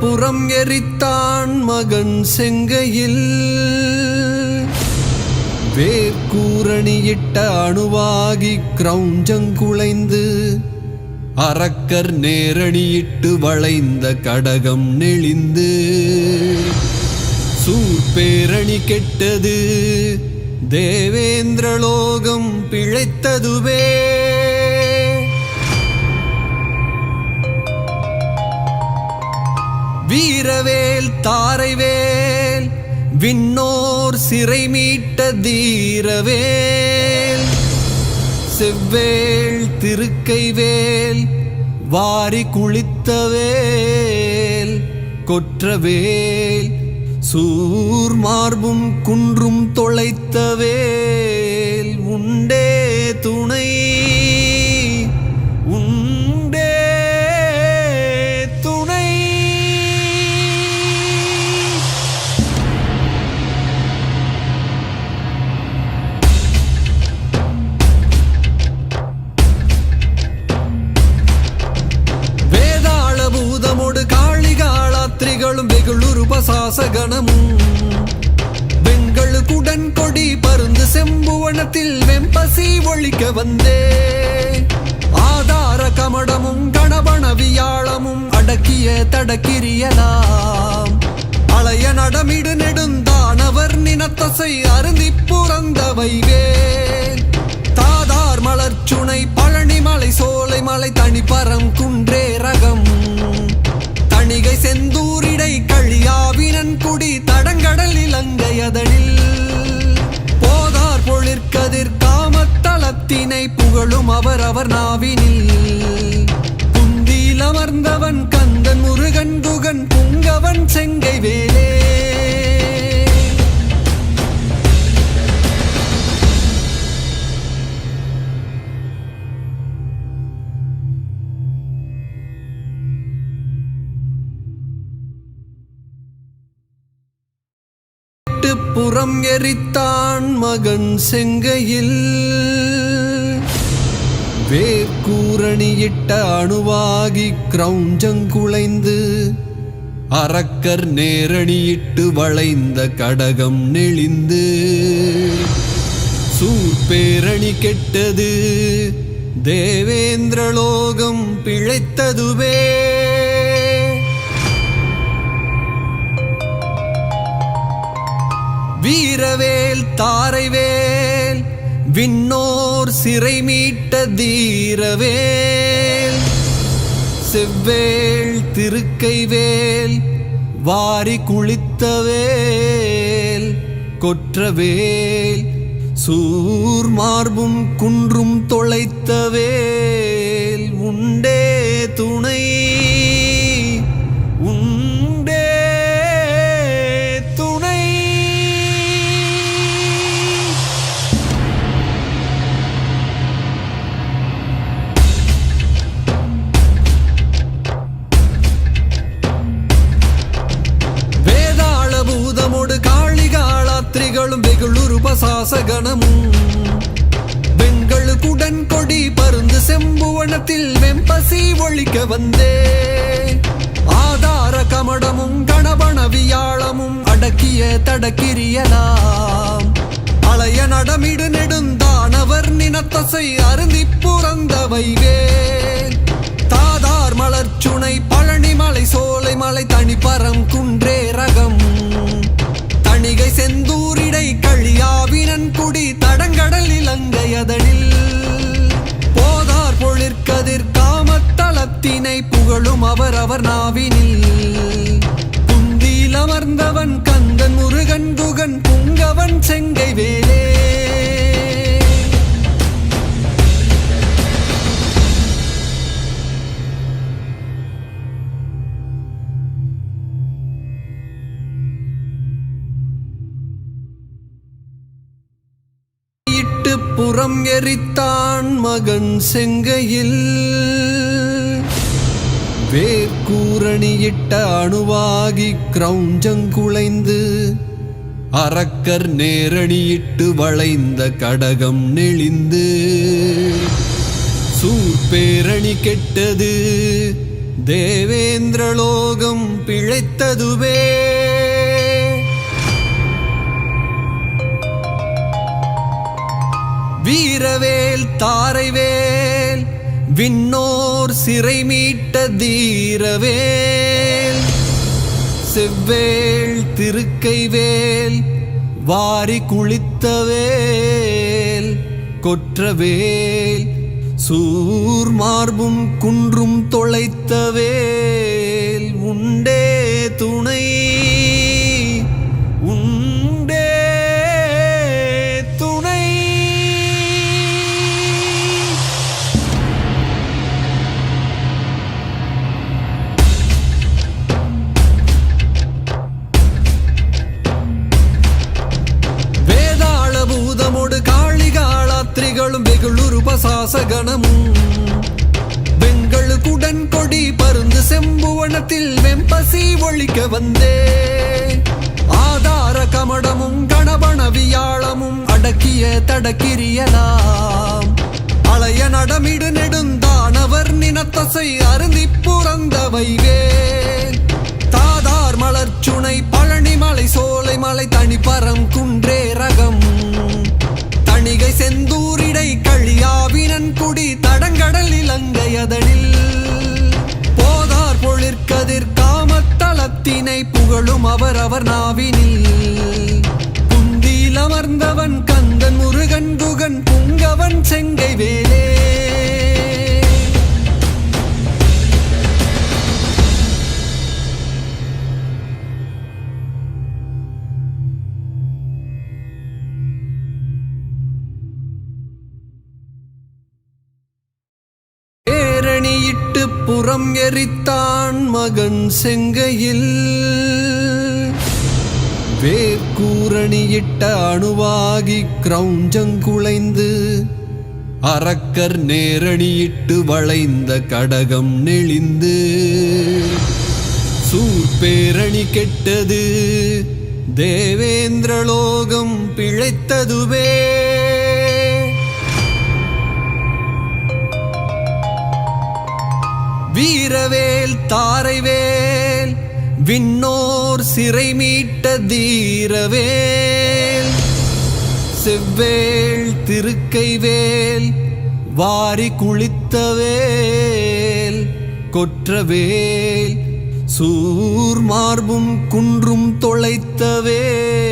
புறம் எரித்தான் மகன் செங்கையில். வேர்கூரணியிட்ட அணுவாகி கிரௌஞ்சங்குலைந்து அரக்கர் நேரணியிட்டு வளைந்த கடகம் நெளிந்து. சூர்பேரணி கெட்டது தேவேந்திரலோகம் பிழைத்ததுவே. வீரவேல் தாரைவேல் விண்ணோர் சிறை மீட்ட தீரவேல். செவ்வேள் திருக்கைவேல் வாரி குளித்தவேல். கொற்றவேல் சூர் மார்பும் குன்றும் தொலைத்தவேல். வெண்களுக்குடன் கொடி பருந்து செம்புவனத்தில் வெம்பசி ஒழிக்க வந்தே. ஆதார கமடமும் கணபண வியாழமும் அடக்கிய தடக்கிரியலாம் அளைய நடமிடு நெடுந்தானவர் நினத்தசை அருந்தி புறந்தவைவே தாதார் மலர்ச்சுனை பழனி மலை சோலை மலை தனிப்பரம் குன்றே ரகம். தணிகை செந்தூரிடை கழியாவினன் குடி தடங்கடல் இலங்கையதனில் காமத்தளத்தினை புகழும் அவர் அவர் நாவினில். குந்தியில் அமர்ந்தவன் கந்தன் முருகன் குகன் புங்கவன் செங்கை வேலே. புறம் எரித்தான் மகன் செங்கையில். வேர்க்கூரணியிட்ட அணுவாகி கிரௌஞ்சங்குலைந்து அறக்கர் நேரணியிட்டு வளைந்த கடகம் நெளிந்து. சூர்பேரணி கெட்டது தேவேந்திரலோகம் பிழைத்ததுவே. வீரவேல் தாரைவேல் விண்ணோர் சிறை மீட்ட தீரவேல் செவ்வேள் திருக்கைவேல் வாரி குளித்தவேல் கொற்றவேல் சூர் மார்பும் குன்றும் தொலைத்தவேல் உண்டே துணை. சாசகணமும் வெண்களுக்குடன் கொடி பருந்து செம்புவனத்தில் வெம்பசி ஒழிக்க வந்தே. ஆதார கமடமும் கணபண வியாழமும் அடக்கிய தடக்கிரியலாம் அலைய நடமிடு நெடுந்தானவர் நினத்தசை அருந்தி புறந்தவை வேல் இலங்கையதனில் போதார் பொழிற்கதிர் காமத்தளத்தினை புகழும் அவர் அவர் நாவினில். குந்தியில் அமர்ந்தவன் கந்தன் முருகன் குகன் புங்கவன் செங்கை வேலே. புறம் மகன் செங்கையில். வேர்கூரணியிட்ட அணுவாகி கிரௌஞ்சங்குலைந்து அரக்கர் நேரணியிட்டு வளைந்த கடகம் நெளிந்து. சூர்பேரணி கெட்டது தேவேந்திரலோகம் பிழைத்ததுவே. வீரவேல் தாரைவேல் விண்ணோர் சிறை மீட்ட தீரவேல். செவ்வேள் திருக்கைவேல் வாரி குளித்தவேல். கொற்றவேல் சூர் மார்பும் குன்றும் தொலைத்தவேல். உண்டே அடக்கிய தடக்கிரியலாம். அலைய நடமிடு நெடுந்தானவர் நினத்தசை அருந்தி புறந்தவை தாதார் மலர்ச்சுனை பழனி மலை சோலை மலை தனிப்பரம் குன்றே ரகம். தணிகை செந்தூரிடை கழியாவினன் குடி தடங்கடல் இலங்கை அதனில். போதார் பொழிற்கதிர் காமத்தளத்தினை புகழும் அவர் அவர் நாவினில். குந்தியில் அமர்ந்தவன் முருகன் குகன் புங்கவன் செங்கை வேலே. ஏரணியிட்டு புறம் எரித்தான் மகன் செங்கையில். வேக்கூரணியிட்ட அணுவாகி கிரௌஞ்சங்குளைந்து அறக்கர் நேரணியிட்டு வளைந்த கடகம் நெளிந்து. சூர்பேரணி கெட்டது தேவேந்திரலோகம் பிழைத்ததுவே. வீரவேல் தாரைவேல் விண்ணோர் சிறை மீட்ட தீரவேல் செவ்வேள் திருக்கைவேல் வாரி குளித்தவேல் கொற்றவேல் சூர் மார்பும் குன்றும் தொலைத்தவேல்.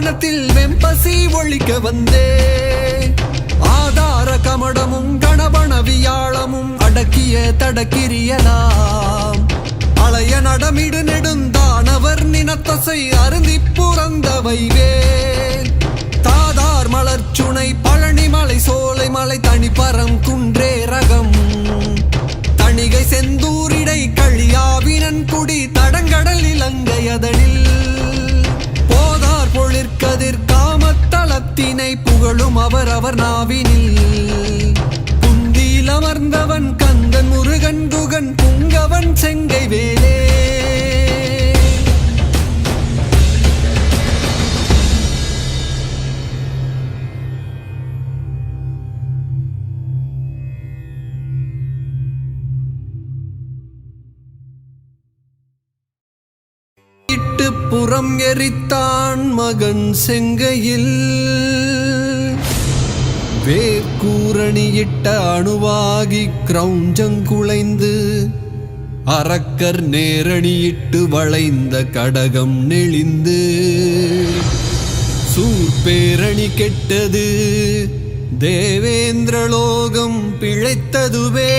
செம்புவனத்தில் வெம்பசி ஒழிக்க வந்தே. ஆதார கமடமும் கணபணவியாளமும் அடக்கிய தடக்கிரியலாம். அளைய நடமிடு நெடுந்தானவர் நினத்தசை அருந்தி புறந்தவை தாதார் மலர்ச்சுனை பழனி மலை சோலை மலை தனிப்பரம் குன்றே ரகம். தணிகை செந்தூரிடை அவர் அவர் நாவினில். குந்தியில் அமர்ந்தவன் கந்தன் முருகன் குகன் புங்கவன் செங்கை வேலே. புறம் எரித்தான் மகன் செங்கையில். வேக்கூரணியிட்ட அணுவாகி கிரௌஞ்சங்குளைந்து அரக்கர் நேரணியிட்டு வளைந்த கடகம் நெளிந்து. சூர்பேரணி கெட்டது தேவேந்திரலோகம் பிழைத்ததுவே.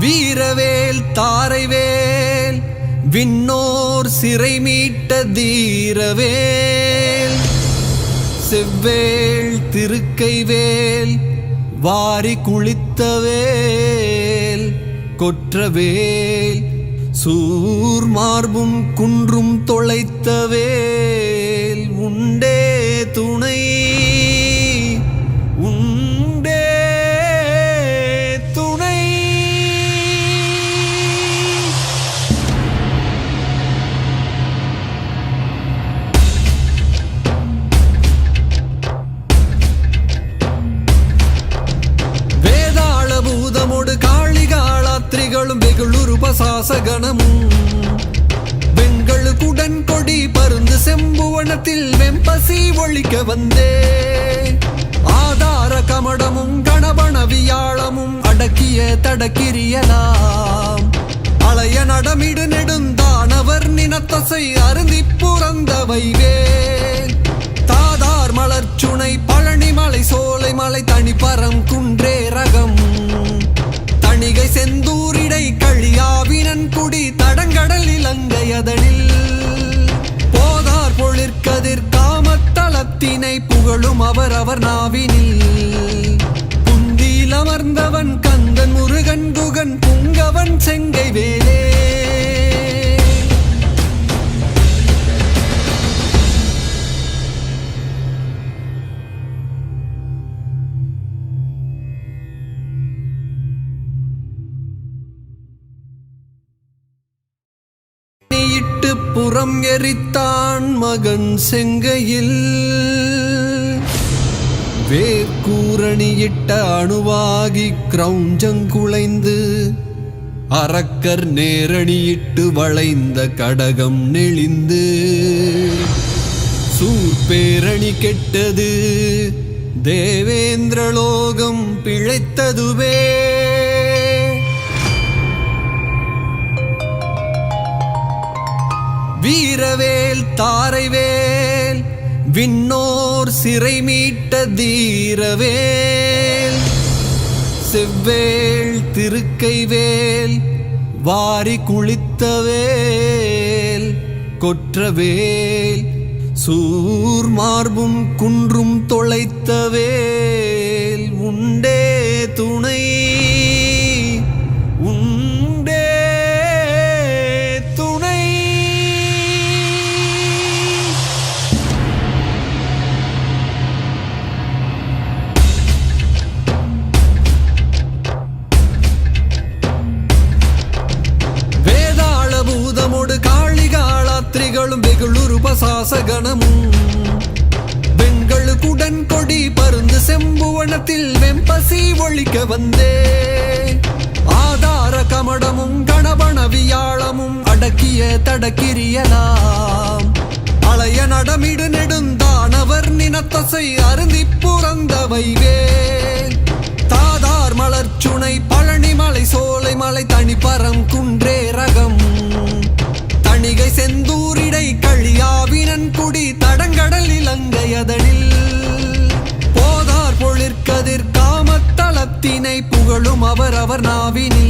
வீரவேல் தாரைவேல் விண்ணோர் சிறை மீட்ட தீரவேல். செவ்வேள் திருக்கைவேல் வாரி குளித்தவேல். கொற்றவேல் சூர் மார்பும் குன்றும் தொலைத்தவேல். உண்டே வெகுளுரு வெண்களுக்குடன் கொடி பருந்து செம்புவனத்தில் வெம்பசி ஒழிக்க வந்தே. ஆதார கமடமும் கணபண வியாழமும் அடக்கிய தடக்கிரியலாம். அலைய நடமிடு நெடுந்தானவர் நினத்தசை அருந்தி புறந்தவை வேல் தாதார் மலர்ச்சுனை பழனி மலை சோலை மலை தனிப்பரம் குன்றே ரகம். தணிகை செந்தூர் யாவினன் குடி தடங்கடல் இலங்கையதனில் போதார் பொழிற்கதிர் காமத்தலத்தினை புகழும் அவர் அவர் நாவினில். குந்தியில் அமர்ந்தவன் கந்தன் முருகன் குகன் புங்கவன் செங்கை வேலே. புறம் எரித்தான் மகன் செங்கையில். வேர்கூரணியிட்ட அணுவாகி கிரௌஞ்சங்குளைந்து அரக்கர் நேரணியிட்டு வளைந்த கடகம் நெளிந்து. சூர்பேரணி கெட்டது தேவேந்திரலோகம் பிழைத்ததுவே. வீரவேல் தாரைவேல் விண்ணோர் சிறை மீட்ட தீரவேல். செவ்வேள் திருக்கைவேல் வாரி குளித்தவேல். கொற்றவேல் சூர் மார்பும் குன்றும் தொலைத்தவேல். உண்டே வெகுளுரு வெண்களுக்குடன் கொடி பருந்து செம்புவனத்தில் வெம்பசி ஒழிக்க வந்தே ஆதார கமடமும் கணபண வியாழமும் அடக்கிய தடக்கிரியலாம் அலைய நடமிடு நெடுந்தானவர் நினத்தசை அருந்தி புறந்தவைவே தாதார் மலர்ச்சுனை பழனி மலை சோலை மலை தனிப்பரம் குன்றே ரகம். கணிகை செந்தூரிடை கழியாவினன் குடி தடங்கடல் இலங்கையதனில் போதார் பொழிற்கதிர் காமத்தளத்தினை புகழும் அவர் அவர் நாவினி